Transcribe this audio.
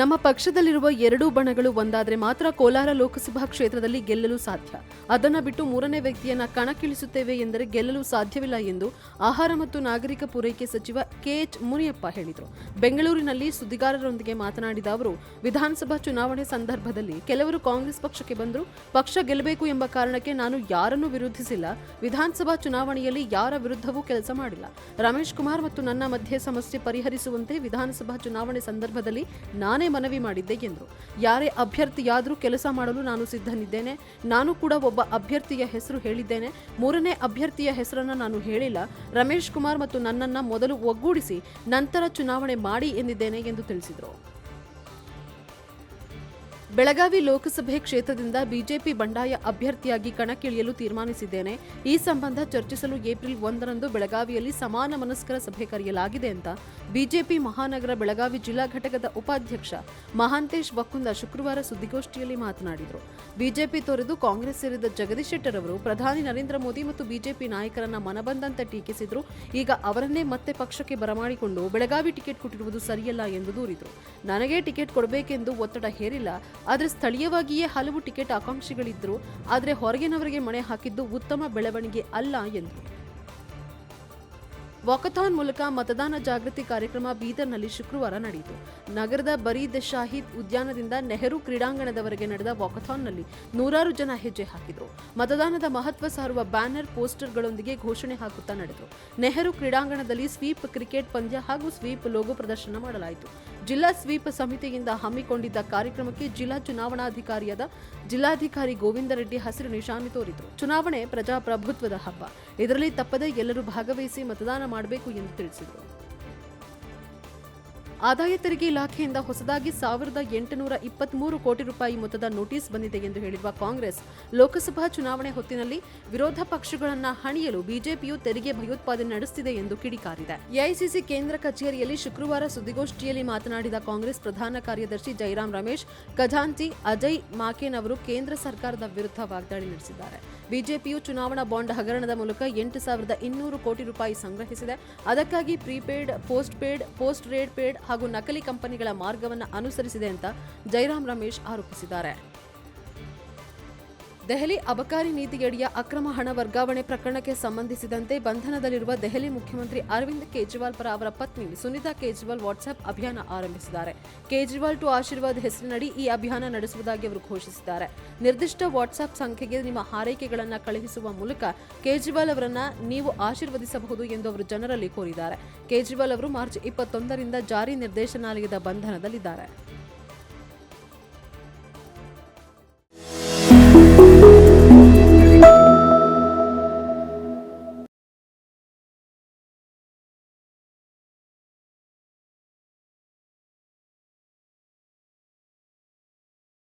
ನಮ್ಮ ಪಕ್ಷದಲ್ಲಿರುವ ಎರಡೂ ಬಣಗಳು ಒಂದಾದರೆ ಮಾತ್ರ ಕೋಲಾರ ಲೋಕಸಭಾ ಕ್ಷೇತ್ರದಲ್ಲಿ ಗೆಲ್ಲಲು ಸಾಧ್ಯ. ಅದನ್ನ ಬಿಟ್ಟು ಮೂರನೇ ವ್ಯಕ್ತಿಯನ್ನ ಕಣಕ್ಕಿಳಿಸುತ್ತೇವೆ ಎಂದರೆ ಗೆಲ್ಲಲು ಸಾಧ್ಯವಿಲ್ಲ ಎಂದು ಆಹಾರ ಮತ್ತು ನಾಗರಿಕ ಪೂರೈಕೆ ಸಚಿವ ಕೆಎಚ್ ಮುನಿಯಪ್ಪ ಹೇಳಿದರು. ಬೆಂಗಳೂರಿನಲ್ಲಿ ಸುದ್ದಿಗಾರರೊಂದಿಗೆ ಮಾತನಾಡಿದ ಅವರು, ವಿಧಾನಸಭಾ ಚುನಾವಣೆ ಸಂದರ್ಭದಲ್ಲಿ ಕೆಲವರು ಕಾಂಗ್ರೆಸ್ ಪಕ್ಷಕ್ಕೆ ಬಂದರು, ಪಕ್ಷ ಗೆಲ್ಲಬೇಕು ಎಂಬ ಕಾರಣಕ್ಕೆ ನಾನು ಯಾರನ್ನೂ ವಿರೋಧಿಸಿಲ್ಲ, ವಿಧಾನಸಭಾ ಚುನಾವಣೆಯಲ್ಲಿ ಯಾರ ವಿರುದ್ಧವೂ ಕೆಲಸ ಮಾಡಿಲ್ಲ. ರಮೇಶ್ ಕುಮಾರ್ ಮತ್ತು ನನ್ನ ಮಧ್ಯೆ ಸಮಸ್ಯೆ ಪರಿಹರಿಸುವಂತೆ ವಿಧಾನಸಭಾ ಚುನಾವಣೆ ಸಂದರ್ಭದಲ್ಲಿ ನಾನೇ ಮನವಿ ಮಾಡಿದ್ದೆ ಎಂದರು ಯಾರೇ ಅಭ್ಯರ್ಥಿಯಾದರೂ ಕೆಲಸ ಮಾಡಲು ನಾನು ಸಿದ್ಧನಿದ್ದೇನೆ. ನಾನು ಕೂಡ ಒಬ್ಬ ಅಭ್ಯರ್ಥಿಯ ಹೆಸರು ಹೇಳಿದ್ದೇನೆ. ಮೂರನೇ ಅಭ್ಯರ್ಥಿಯ ಹೆಸರನ್ನು ನಾನು ಹೇಳಿಲ್ಲ. ರಮೇಶ್ ಕುಮಾರ್ ಮತ್ತು ನನ್ನನ್ನು ಮೊದಲು ಒಗ್ಗೂಡಿಸಿ ನಂತರ ಚುನಾವಣೆ ಮಾಡಿ ಎಂದಿದ್ದೇನೆ ಎಂದು ತಿಳಿಸಿದರು. ಬೆಳಗಾವಿ ಲೋಕಸಭೆ ಕ್ಷೇತ್ರದಿಂದ ಬಿಜೆಪಿ ಬಂಡಾಯ ಅಭ್ಯರ್ಥಿಯಾಗಿ ಕಣಕ್ಕಿಳಿಯಲು ತೀರ್ಮಾನಿಸಿದ್ದೇನೆ. ಈ ಸಂಬಂಧ ಚರ್ಚಿಸಲು ಏಪ್ರಿಲ್ ಒಂದರಂದು ಬೆಳಗಾವಿಯಲ್ಲಿ ಸಮಾನ ಮನಸ್ಕರ ಸಭೆ ಕರೆಯಲಾಗಿದೆ ಅಂತ ಬಿಜೆಪಿ ಮಹಾನಗರ ಬೆಳಗಾವಿ ಜಿಲ್ಲಾ ಘಟಕದ ಉಪಾಧ್ಯಕ್ಷ ಮಹಾಂತೇಶ್ ವಕ್ಕುಂದ ಶುಕ್ರವಾರ ಸುದ್ದಿಗೋಷ್ಠಿಯಲ್ಲಿ ಮಾತನಾಡಿದರು. ಬಿಜೆಪಿ ತೊರೆದು ಕಾಂಗ್ರೆಸ್ ಸೇರಿದ ಜಗದೀಶ್ ಶೆಟ್ಟರ್ ಅವರು ಪ್ರಧಾನಿ ನರೇಂದ್ರ ಮೋದಿ ಮತ್ತು ಬಿಜೆಪಿ ನಾಯಕರನ್ನ ಮನಬಂದಂತೆ ಟೀಕಿಸಿದ್ರು. ಈಗ ಅವರನ್ನೇ ಮತ್ತೆ ಪಕ್ಷಕ್ಕೆ ಬರಮಾಡಿಕೊಂಡು ಬೆಳಗಾವಿ ಟಿಕೆಟ್ ಕೊಟ್ಟಿರುವುದು ಸರಿಯಲ್ಲ ಎಂದು ದೂರಿದರು. ನನಗೆ ಟಿಕೆಟ್ ಕೊಡಬೇಕೆಂದು ಒತ್ತಡ ಹೇರಿಲ್ಲ. ಆದರೆ ಸ್ಥಳೀಯವಾಗಿಯೇ ಹಲವು ಟಿಕೆಟ್ ಆಕಾಂಕ್ಷಿಗಳಿದ್ದರು ಆದರೆ ಹೊರಗಿನವರಿಗೆ ಮಣೆ ಹಾಕಿದ್ದು ಉತ್ತಮ ಬೆಳವಣಿಗೆ ಅಲ್ಲ ಎಂದರು ವಾಕಥಾನ್ ಮೂಲಕ ಮತದಾನ ಜಾಗೃತಿ ಕಾರ್ಯಕ್ರಮ ಬೀದರ್ನಲ್ಲಿ ಶುಕ್ರವಾರ ನಡೆಯಿತು. ನಗರದ ಬರೀದ್ ಶಾಹಿದ್ ಉದ್ಯಾನದಿಂದ ನೆಹರು ಕ್ರೀಡಾಂಗಣದವರೆಗೆ ನಡೆದ ವಾಕಥಾನ್ನಲ್ಲಿ ನೂರಾರು ಜನ ಹೆಜ್ಜೆ ಹಾಕಿದರು. ಮತದಾನದ ಮಹತ್ವ ಸಾರುವ ಬ್ಯಾನರ್, ಪೋಸ್ಟರ್ಗಳೊಂದಿಗೆ ಘೋಷಣೆ ಹಾಕುತ್ತಾ ನಡೆದರು. ನೆಹರು ಕ್ರೀಡಾಂಗಣದಲ್ಲಿ ಸ್ವೀಪ್ ಕ್ರಿಕೆಟ್ ಪಂದ್ಯ ಹಾಗೂ ಸ್ವೀಪ್ ಲೋಗೋ ಪ್ರದರ್ಶನ ಮಾಡಲಾಯಿತು. ಜಿಲ್ಲಾ ಸ್ವೀಪ್ ಸಮಿತಿಯಿಂದ ಹಮ್ಮಿಕೊಂಡಿದ್ದ ಕಾರ್ಯಕ್ರಮಕ್ಕೆ ಜಿಲ್ಲಾ ಚುನಾವಣಾಧಿಕಾರಿಯಾದ ಜಿಲ್ಲಾಧಿಕಾರಿ ಗೋವಿಂದ ರೆಡ್ಡಿ ಹಸಿರು ನಿಶಾನೆ ತೋರಿದರು ಚುನಾವಣೆ ಪ್ರಜಾಪ್ರಭುತ್ವದ ಹಬ್ಬ. ಇದರಲ್ಲಿ ತಪ್ಪದೆ ಎಲ್ಲರೂ ಭಾಗವಹಿಸಿ ಮತದಾನ ಮಾಡಬೇಕು ಎಂದು ತಿಳಿಸಿದರು. ಆದಾಯ ತೆರಿಗೆ ಇಲಾಖೆಯಿಂದ ಹೊಸದಾಗಿ ಸಾವಿರದ ಎಂಟುನೂರ ಇಪ್ಪತ್ಮೂರು ಕೋಟಿ ರೂಪಾಯಿ ಮೊತ್ತದ ನೋಟಿಸ್ ಬಂದಿದೆ ಎಂದು ಹೇಳಿರುವ ಕಾಂಗ್ರೆಸ್, ಲೋಕಸಭಾ ಚುನಾವಣೆ ಹೊತ್ತಿನಲ್ಲಿ ವಿರೋಧ ಪಕ್ಷಗಳನ್ನು ಹಣಿಯಲು ಬಿಜೆಪಿಯು ತೆರಿಗೆ ಭಯೋತ್ಪಾದನೆ ನಡೆಸುತ್ತಿದೆ ಎಂದು ಕಿಡಿಕಾರಿದೆ. ಎಐಸಿಸಿ ಕೇಂದ್ರ ಕಚೇರಿಯಲ್ಲಿ ಶುಕ್ರವಾರ ಸುದ್ದಿಗೋಷ್ಠಿಯಲ್ಲಿ ಮಾತನಾಡಿದ ಕಾಂಗ್ರೆಸ್ ಪ್ರಧಾನ ಕಾರ್ಯದರ್ಶಿ ಜೈರಾಮ್ ರಮೇಶ್, ಖಜಾಂಚಿ ಅಜಯ್ ಮಾಕೇನ್ ಅವರು ಕೇಂದ್ರ ಸರ್ಕಾರದ ವಿರುದ್ಧ ವಾಗ್ದಾಳಿ ನಡೆಸಿದ್ದಾರೆ. ಬಿಜೆಪಿಯು ಚುನಾವಣಾ ಬಾಂಡ್ ಹಗರಣದ ಮೂಲಕ ಎಂಟು ಸಾವಿರದ ಇನ್ನೂರು ಕೋಟಿ ರೂಪಾಯಿ ಸಂಗ್ರಹಿಸಿದೆ. ಅದಕ್ಕಾಗಿ prepaid, post paid post raid paid ಹಾಗೂ ನಕಲಿ ಕಂಪನಿಗಳ ಮಾರ್ಗವನ್ನು ಅನುಸರಿಸಿದೆ ಅಂತ ಜೈರಾಮ್ ರಮೇಶ್ ಆರೋಪಿಸಿದ್ದಾರೆ. ದೆಹಲಿ ಅಬಕಾರಿ ನೀತಿಯಡಿಯ ಅಕ್ರಮ ಹಣ ವರ್ಗಾವಣೆ ಪ್ರಕರಣಕ್ಕೆ ಸಂಬಂಧಿಸಿದಂತೆ ಬಂಧನದಲ್ಲಿರುವ ದೆಹಲಿ ಮುಖ್ಯಮಂತ್ರಿ ಅರವಿಂದ್ ಕೇಜ್ರಿವಾಲ್ ಪರ ಅವರ ಪತ್ನಿ ಸುನಿತಾ ಕೇಜ್ರಿವಾಲ್ ವಾಟ್ಸ್ಆಪ್ ಅಭಿಯಾನ ಆರಂಭಿಸಿದ್ದಾರೆ. ಕೇಜ್ರಿವಾಲ್ ಟು ಆಶೀರ್ವಾದ್ ಹೆಸರಿನಡಿ ಈ ಅಭಿಯಾನ ನಡೆಸುವುದಾಗಿ ಅವರು ಘೋಷಿಸಿದ್ದಾರೆ. ನಿರ್ದಿಷ್ಟ ವಾಟ್ಸ್ಆಪ್ ಸಂಖ್ಯೆಗೆ ನಿಮ್ಮ ಹಾರೈಕೆಗಳನ್ನು ಕಳುಹಿಸುವ ಮೂಲಕ ಕೇಜ್ರಿವಾಲ್ ಅವರನ್ನ ನೀವು ಆಶೀರ್ವದಿಸಬಹುದು ಎಂದು ಅವರು ಜನರಲ್ಲಿ ಕೋರಿದ್ದಾರೆ. ಕೇಜ್ರಿವಾಲ್ ಅವರು ಮಾರ್ಚ್ ಇಪ್ಪತ್ತೊಂದರಿಂದ ಜಾರಿ ನಿರ್ದೇಶನಾಲಯದ ಬಂಧನದಲ್ಲಿದ್ದಾರೆ.